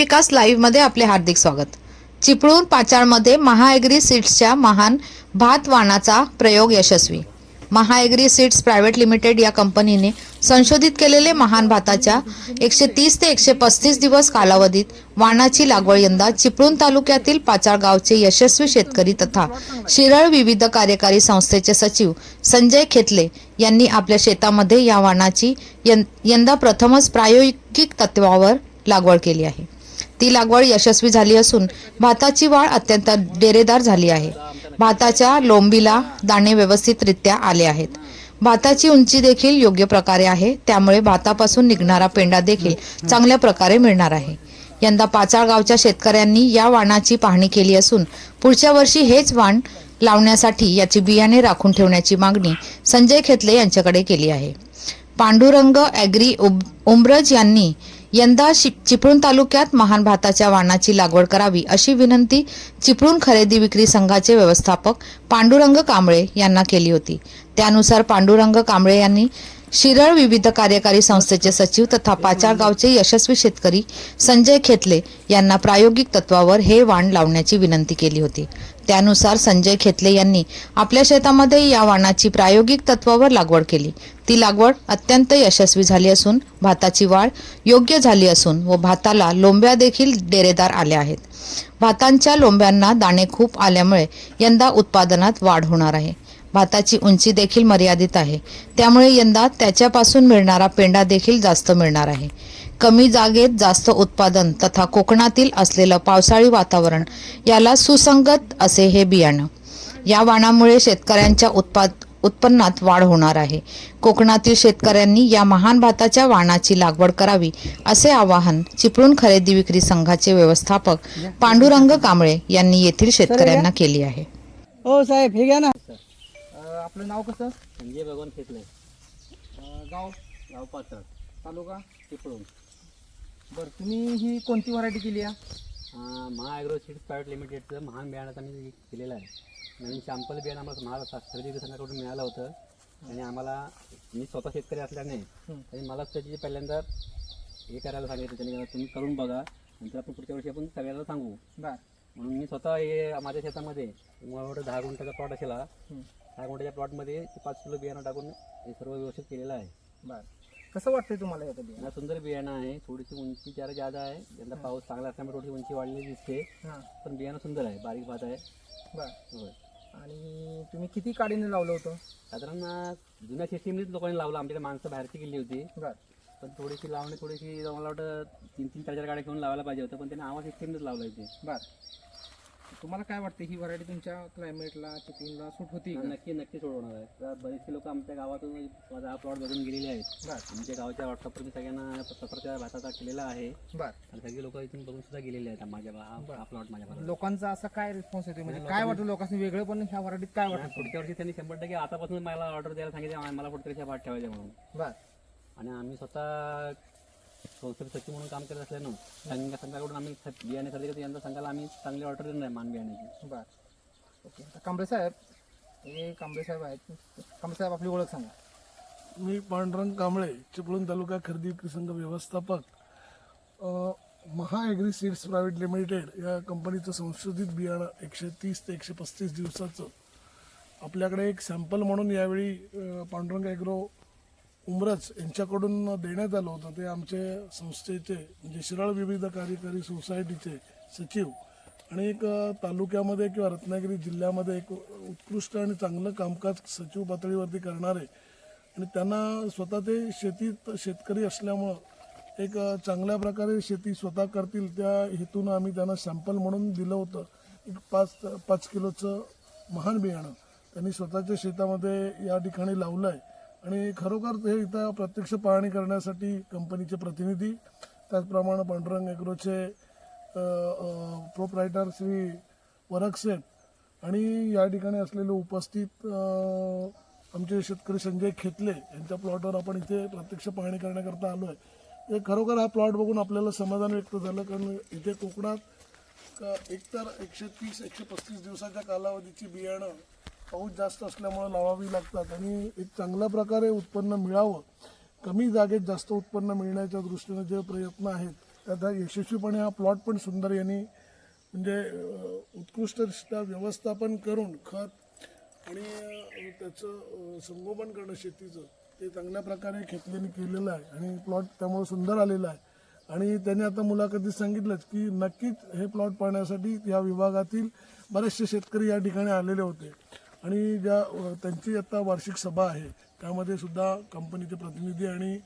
विकास लाईव्हमध्ये आपले हार्दिक स्वागत. चिपळूण पाचाळमध्ये महाएग्री सीड्सच्या महान भात वाणाचा प्रयोग यशस्वी. महाएग्री सीड्स प्रायव्हेट लिमिटेड या कंपनीने संशोधित केलेले महान भाताच्या एकशे तीस ते एकशे पस्तीस दिवस कालावधीत वाणाची लागवड यंदा चिपळूण तालुक्यातील पाचाळ गावचे यशस्वी शेतकरी तथा शिरळ विविध कार्यकारी संस्थेचे सचिव संजय खेतले यांनी आपल्या शेतामध्ये या वाणाची यंदा प्रथमच प्रायोगिक तत्वावर लागवड केली आहे. ती लागवड यशस्वी झाली असून भाताची वाढ अत्यंत डेरेदार झाली आहे. भाताच्या लोंबीला दाणे व्यवस्थितरित्या आले आहेत. भाताची उंची देखील योग्य प्रकारे आहे त्यामुळे भातापासून निघणारा पेंडा देखील चांगल्या प्रकारे मिळणार आहे. यंदा पाचाळ गावच्या शेतकऱ्यांनी या वाणाची पाहणी केली असून पुढच्या वर्षी हेच वाण लावण्यासाठी याची बियाणे राखून ठेवण्याची मागणी संजय खेतले यांच्याकडे केली आहे. पांडुरंग ॲग्री उब- उमरज यांनी यंदा चिपळूण तालुक्यात महान भाताच्या वाणाची लागवड करावी अशी विनंती चिपळूण खरेदी विक्री संघाचे व्यवस्थापक पांडुरंग कांबळे यांना केली होती. त्यानुसार पांडुरंग कांबळे यांनी शिरळ विविध कार्यकारी संस्थेचे सचिव तथा पाचाळ गावचे यशस्वी शेतकरी संजय खेतले यांना प्रायोगिक तत्वावर हे वाण लावण्याची विनंती केली होती. त्यानुसार संजय खेतले यांनी आपल्या शेतामध्ये या वाणाची प्रायोगिक तत्वावर लागवड केली. ती लागवड अत्यंत यशस्वी झाली असून भाताची वाढ योग्य झाली असून व भाताला लोंब्या देखील डेरेदार आल्या आहेत. भातांच्या लोंब्यांना दाणे खूप आल्यामुळे यंदा उत्पादनात वाढ होणार आहे. भाताची उंची देखील मर्यादित आहे. त्यामुळे यंदा त्याच्यापासून मिळणारा पेंडा देखील जास्त मिळणार आहे. कमी जागेत जास्त उत्पादन तथा कोकणातील असलेलं पावसाळी वातावरण याला सुसंगत असे हे बियाणं. या वाणामुळे शेतकऱ्यांच्या उत्पाद उत्पन्नात वाढ होणार आहे. कोकणातील शेतकऱ्यांनी या महान भाताच्या वाणाची लागवड करावी असे आवाहन चिपळूण खरेदी विक्री संघाचे व्यवस्थापक पांडुरंग कांबळे यांनी येथील शेतकऱ्यांना केली आहे. हो साहेब हे घ्या ना. आपलं नाव कसं? संजय भगवान खेतले अं, गाव? गाव पाचळ तालुका? चिपळूण. बरं तुम्ही ही कोणती व्हरायटी केली आहे? महा सीड्स प्रायव्हेट लिमिटेडचं महान बियाणाचं आम्ही केलेलं आहे. नवीन सॅम्पल बियाणं आम्हाला महा खरेदी संघाकडून मिळालं होतं. आणि आम्हाला मी स्वतः शेतकरी असल्याने. आणि मला त्याची पहिल्यांदा हे करायला सांगितलं. त्यांनी तुम्ही करून बघा. नंतर आपण पुढच्या वर्षी आपण सगळ्यांना सांगू. बर. म्हणून मी स्वतः हे माझ्या शेतामध्ये वाटतं दहा गुंठाचा प्लॉट असेल. दहा गुंठाच्या प्लॉटमध्ये पाच किलो बियाणं टाकून हे सर्व व्यवस्थित केलेलं आहे. बर. कसं वाटतंय तुम्हाला याचं बियाणं सुंदर बियाणं आहे थोडीशी उंची जरा जादा आहे. यंदा पाऊस चांगला असल्यामुळे थोडी उंची वाढलेली दिसते. हां. पण बियाणं सुंदर आहे बारीक भात आहे. बर. होय. आणि तुम्ही किती काडीने लावलं होतं? साधारण अं, जुन्या सिस्टीमनेच लोकांनी लावलं. आमच्याकडे माणसं बाहेरची गेली होती. बर. पण थोडीशी लावणी थोडीशी मला वाटतं तीन तीन चार चार गाड्या घेऊन लावायला पाहिजे होतं. पण त्यांनी आवाज सिस्टीमनेच लावलं इथे बर. तुम्हाला काय वाटतं ही व्हरायटी तुमच्या क्लायमेटला चिपळूणला सूट होती का? नक्की नक्की सोडवणार आहे. तर बरेचसे लोक आमच्या गावातून माझा हा प्लॉट बघून गेलेले आहेत. बर. आमच्या गावाच्या व्हॉट्सअपवर मी सगळ्यांना पत्राच्या भाताचा केलेला आहे. बर. आणि सगळे लोक इथून बघून सुद्धा गेलेले आहेत. माझ्या हा- हा प्लॉट माझ्या लोकांचा असा काय रिस्पॉन्स येतो म्हणजे काय वाटतं लोकांनी वेगळं पण ह्या व्हरायटीत काय वाटतं? पुढच्या वर्षी त्यांनी शंभर टक्के आतापासून मला ऑर्डर द्यायला सांगितले. मला पुढच्या वर्षी भात ठेवायचे म्हणून. बर. आणि आम्ही स्वतः संस्थेत सचिव म्हणून काम करत असल्यानं संघ संघाकडून आम्ही खत बियाणे खरेदी करतो. यंदा संघाला आम्ही चांगली ऑर्डर देणार आहे मान बियाण्याची. बर. ओके. आता कांबळे साहेब हे कांबळे साहेब आहेत. कांबळे साहेब आपली ओळख सांगा. मी पांडुरंग कांबळे चिपळूण तालुका खरेदी विक्री संघ व्यवस्थापक. अ, Maha agri seeds private limited या कंपनीचं संशोधित बियाणं एकशे तीस ते एकशे पस्तीस दिवसाचं. आपल्याकडे एक सॅम्पल म्हणून यावेळी अ, पांडुरंग ॲग्रो उमरज यांच्याकडून देण्यात आलं होतं. ते आमचे संस्थेचे म्हणजे शिराळ विविध कार्यकारी सोसायटीचे सचिव आणि एक तालुक्यामध्ये किंवा रत्नागिरी जिल्ह्यामध्ये एक उत्कृष्ट आणि चांगलं कामकाज सचिव पातळीवरती करणारे आणि त्यांना स्वतः ते शेतीत शेतकरी असल्यामुळं एक चांगल्या प्रकारे शेती स्वतः करतील त्या हेतून आम्ही त्यांना सॅम्पल म्हणून दिलं होतं. एक पाच पाच किलोचं महान बियाणं त्यांनी स्वतःच्या शेतामध्ये या ठिकाणी लावलं आहे आणि खरोखर ते इथं प्रत्यक्ष पाहणी करण्यासाठी कंपनीचे प्रतिनिधी त्याचप्रमाणे पांडुरंग एग्रोचे प्रोपरायटर श्री वरकसेठ आणि या ठिकाणी असलेले उपस्थित आमचे शेतकरी संजय खेतले यांच्या प्लॉटवर आपण इथे प्रत्यक्ष पाहणी करण्याकरता आलो आहे हे खरोखर हा प्लॉट बघून आपल्याला समाधान व्यक्त झालं कारण इथे कोकणात एकतर एकशे तीस एकशे पस्तीस दिवसाच्या कालावधीची बियाणं पाऊस जास्त असल्यामुळे लावावी लागतात आणि एक चांगल्या प्रकारे उत्पन्न मिळावं कमी जागेत जास्त उत्पन्न मिळण्याच्या दृष्टीने जे प्रयत्न आहेत त्या यशस्वीपणे हा प्लॉट पण सुंदर यांनी म्हणजे उत्कृष्टरित्या व्यवस्थापन करून खत आणि त्याचं संगोपन करणं शेतीचं ते चांगल्या प्रकारे खेतल्याने केलेलं आहे आणि प्लॉट त्यामुळे सुंदर आलेला आहे. आणि त्याने आता मुलाखतीत सांगितलंच की नक्कीच हे प्लॉट पाहण्यासाठी या विभागातील बरेचसे शेतकरी या ठिकाणी आलेले होते. आणि ज्या त्यांची आता वार्षिक सभा आहे त्यामध्ये सुद्धा कंपनीचे प्रतिनिधी आणि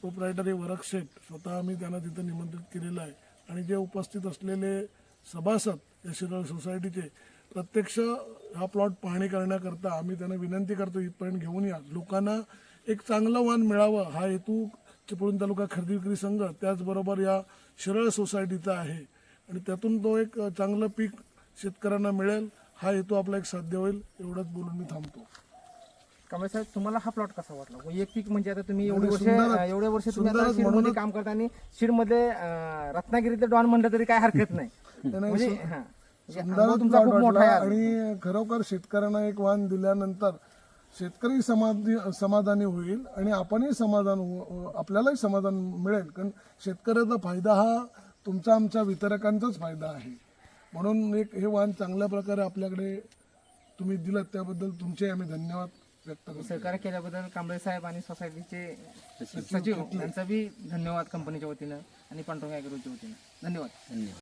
प्रोप्रायटरी वर्क शेट स्वतः आम्ही त्यांना तिथं निमंत्रित केलेलं आहे. आणि जे उपस्थित असलेले सभासद या शिरळ सोसायटीचे प्रत्यक्ष हा प्लॉट पाहणी करण्याकरता आम्ही त्यांना विनंती करतो इथपर्यंत घेऊन या. लोकांना एक चांगलं वाण मिळावं हा हेतू चिपळूण तालुका खरेदी विक्री संघ त्याचबरोबर या शिरळ सोसायटीचा आहे. आणि त्यातून तो एक चांगलं पीक शेतकऱ्यांना मिळेल. हा हेतू आपला एक साध्य होईल एवढंच बोलून मी थांबतो. कांबळे साहेब तुम्हाला हा प्लॉट कसा वाटला? वैयक्तिक म्हणजे आता तुम्ही एवढी वर्ष एवढे वर्ष तुम्ही आता काम करता आणि सीडमध्ये अं, रत्नागिरीचं डॉन म्हणलं तरी काय हरकत नाही. म्हणजे हा. म्हणजे तुमचा खूप मोठा आहे. आणि खरोखर शेतकऱ्यांना एक वाण दिल्यानंतर शेतकरी समाधी समाधानी होईल आणि आपणही समाधान हो- आपल्यालाही समाधान मिळेल. कारण शेतकऱ्याचा फायदा हा तुमचा आमच्या वितरकांचाच फायदा आहे. म्हणून एक हे वाण चांगल्या प्रकारे आपल्याकडे तुम्ही दिलं त्याबद्दल तुमचे आम्ही धन्यवाद व्यक्त करतो. सहकार्य केल्याबद्दल कांबळे साहेब आणि सोसायटीचे सचिव यांचा बी धन्यवाद कंपनीच्या वतीनं आणि पांडुरंग ॲग्रोच्या वतीनं. धन्यवाद. धन्यवाद.